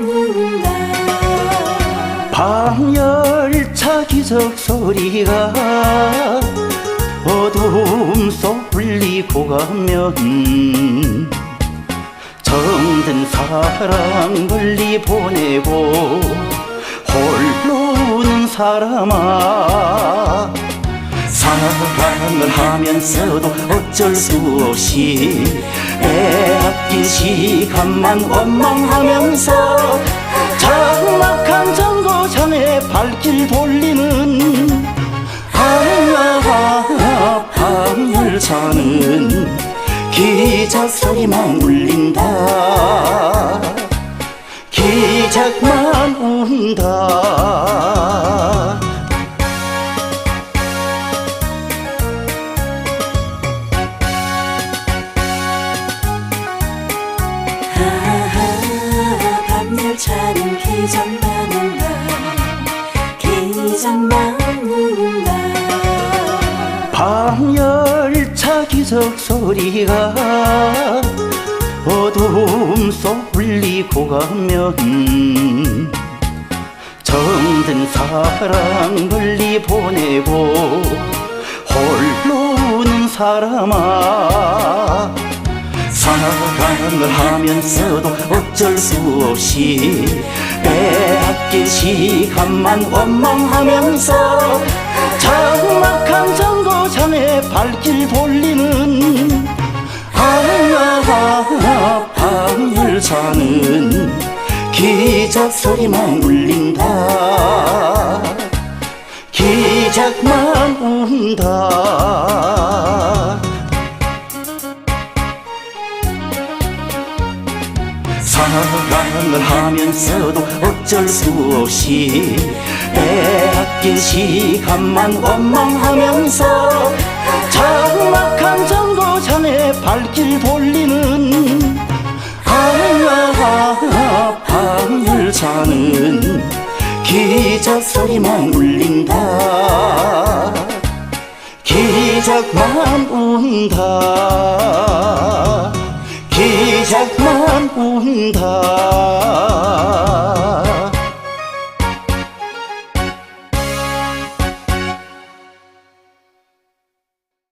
운다. 밤열차 기적 소리가 어둠 속 울리고 가면 정든 사랑 멀리 보내고 홀로 우는 사람아 사랑을 하면서도 어쩔 수 없이 빼앗긴 시간만 원망하면서 장막한 정거장에 발길 돌리는 하루야 밤열차는 기적 소리만 울린다 기적 소리가 어둠 속 울리고 가면 정든 사랑 멀리 보내고 홀로 우는 사람아. 사랑을 하면서도 어쩔 수 없이 빼앗긴 시간만 원망하면서 장막한 정거장에 발길 돌리 밤열차는 기적 소리만 울린다. 기적만 운다. 사랑을 하면서도 어쩔 수 없이 빼앗긴 시간만 원망하면서 장막한 정거장에 발길 돌리는 줄 서는 기적 소리만 울린다. 기적만 운다. 기적만 운다.